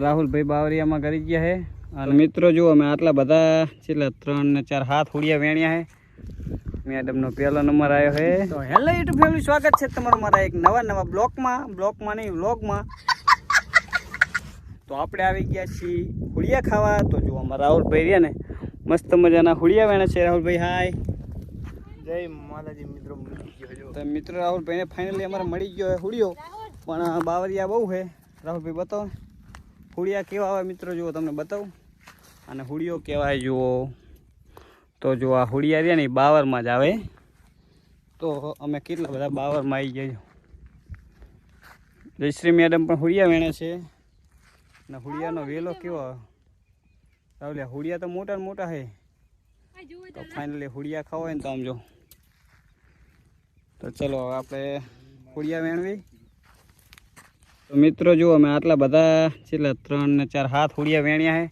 રાહુલભાઈ બાવરિયામાં કરી ગયા છે. અને મિત્રો જુઓ અમે આટલા બધા છેલ્લા ત્રણ ને ચાર હાથ હુડિયા વેણ્યા છે. મેડમનો પહેલો નંબર આવ્યો છે. તો હેલો યુટ્યુબ ફેમિલી સ્વાગત છે તમારું મારા એક નવા નવા બ્લોકમાં. બ્લોકમાં નહીં વ્લોગમાં. તો આપણે આવી ગયા છીએ હોળિયા ખાવા. તો જુઓ અમારા રાહુલભાઈ રહ્યા ને. મસ્ત મજાના હુડિયા વેણે છે. રાહુલભાઈ હાય. જય માતાજી મિત્રો મળી ગયો જો તો મિત્રો રાહુલભાઈને ફાઇનલી અમારે મળી ગયો છે હુડિયો. પણ બાવરિયા બહુ છે. રાહુલભાઈ બતાવો. હુડિયા કેવા આવે મિત્રો જુઓ તમને બતાવું. અને હુડિયો કહેવાય જુઓ. તો જો આ હુડિયા રહ્યા ને એ બાવરમાં જ આવે. તો અમે કેટલા બધા બાવરમાં આવી ગયા જયશ્રી મેડમ પણ હુડિયા વેણે છે. અને હુડિયાનો વેલો કેવો? રાવલે હુડિયા તો મોટા ને મોટા છે તો ફાઇનલી હુડિયા ખાવા હોય ને તો આમ જો. તો ચલો હવે આપણે હુડિયા વેણવી. તો મિત્રો જુઓ અમે આટલા બધા છેલ્લા ત્રણ ને ચાર હાથ હોડિયા વેણ્યા છે.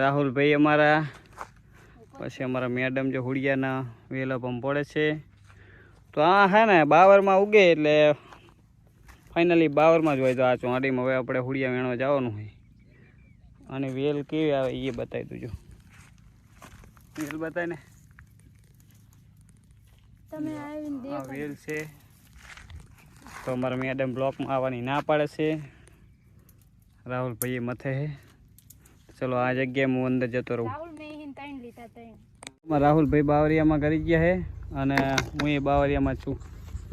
રાહુલભાઈ અમારા પછી અમારા મેડમ જે હુડિયાના વેલા પડે છે. તો આ હે ને બાવરમાં ઉગે એટલે ફાઇનલી બાવરમાં જ હોય તો આ ચોંડીમાં હવે આપણે હોડિયા વેણવા જવાનું હોય અને વેલ કેવી આવે એ બતાવી દઉં વેલ બતાય ને. વેલ છે. તો અમારા મેડમ બ્લોકમાં આવવાની ના પાડે છે. રાહુલભાઈ મથે હે. ચલો આ જગ્યાએ હું અંદર જતો રહું. રાહુલભાઈ બાવરિયામાં કરી ગયા હે અને હું એ બાવરિયામાં છું.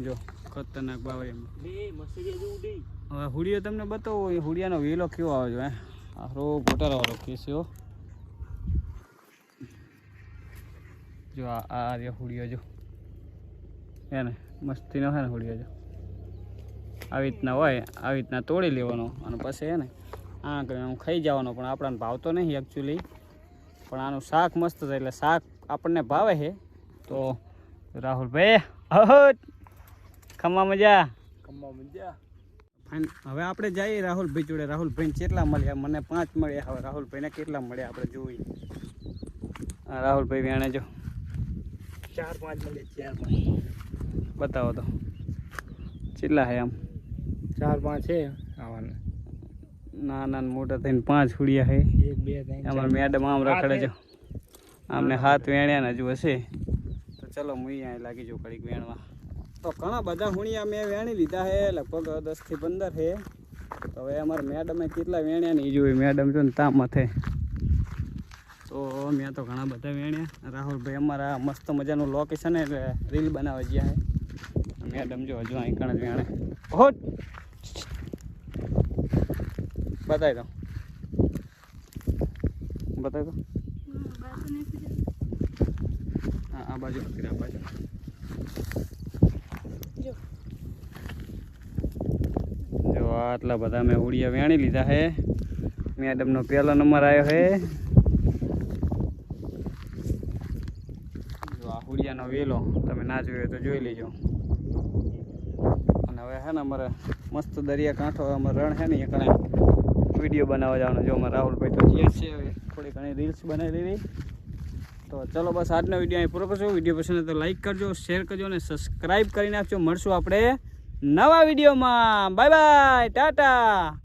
જો ખતરનાક બાવરિયામાં. હવે હુડિયો તમને બતાવો એ હુડિયાનો વેલો કેવો આવે છે હે? ઘોટાળાવાળો કેસ્યો કેસ જો આ આ રહ્યો હુડિયો જો. હે ને મસ્તીનો હે ને હુડિયો જો. આવી રીતના હોય આવી રીતના તોડી લેવાનો અને પછી એને ને આ કરીને આમ ખાઈ જવાનો. પણ આપણને ભાવતો નહીં એકચ્યુઅલી પણ આનું શાક મસ્ત છે એટલે શાક આપણને ભાવે છે. તો રાહુલભાઈ અહો ખમા મજા? ખમવા મજા. હવે આપણે જઈએ રાહુલભાઈ જોડે. રાહુલભાઈને કેટલા મળ્યા? મને પાંચ મળ્યા. હવે રાહુલભાઈને કેટલા મળ્યા આપણે જોઈએ. રાહુલભાઈ વેણે જો. ચાર પાંચ મળે ચાર પાંચ. બતાવો તો. કેટલા છે આમ? ચાર પાંચ છે આવવાના નાના ને મોટા થઈને પાંચ હુડિયા છે. એક બે ત્રણ અમારા મેડમ આમ રખડે છે. આમને હાથ વેણ્યા ને હજુ હશે. તો ચલો હું અહીંયા લાગી જાઉં કડીક વેણવા. તો ઘણા બધા હુણિયા મેં વેણી લીધા છે લગભગ દસથી પંદર છે. તો હવે અમારા મેડમે કેટલા વેણ્યા ને એ જોયું. મેડમ જો ને તામ મથે તો મેં તો ઘણા બધા વેણ્યા. રાહુલભાઈ અમારા મસ્ત મજાનું લોકેશન એટલે રીલ બનાવે ગયા છે. મેડમ જો હજુ અહીં કણ જ વેણે. ઓહો બતાવી દો. બતાવી દો. હા, આ બાજુ. ફરી આ જો, આટલા બધા મેં ઉડિયા વેણી લીધા હે. મેડમનો પહેલો નંબર આવ્યો હે. જો, આ હુડિયાનો વેલો, તમે ના જોયો તો જોઈ લેજો. અને હવે છે ને અમારે મસ્ત દરિયા કાંઠો અમારે રણ છે ને એ કણે વીડિયો બનાવવા જવાનો જો અમારા રાહુલભાઈ તો જે છે હવે. થોડી ઘણી રીલ્સ બનાવી દીધી. તો ચલો બસ આજનો વીડિયો અહીં પૂરો કરશો. વીડિયો પસંદ તો લાઈક કરજો શેર કરજો અને સબસ્ક્રાઈબ કરી નાખજો. મળશું આપણે નવા વિડીયોમાં બાય બાય ટાટા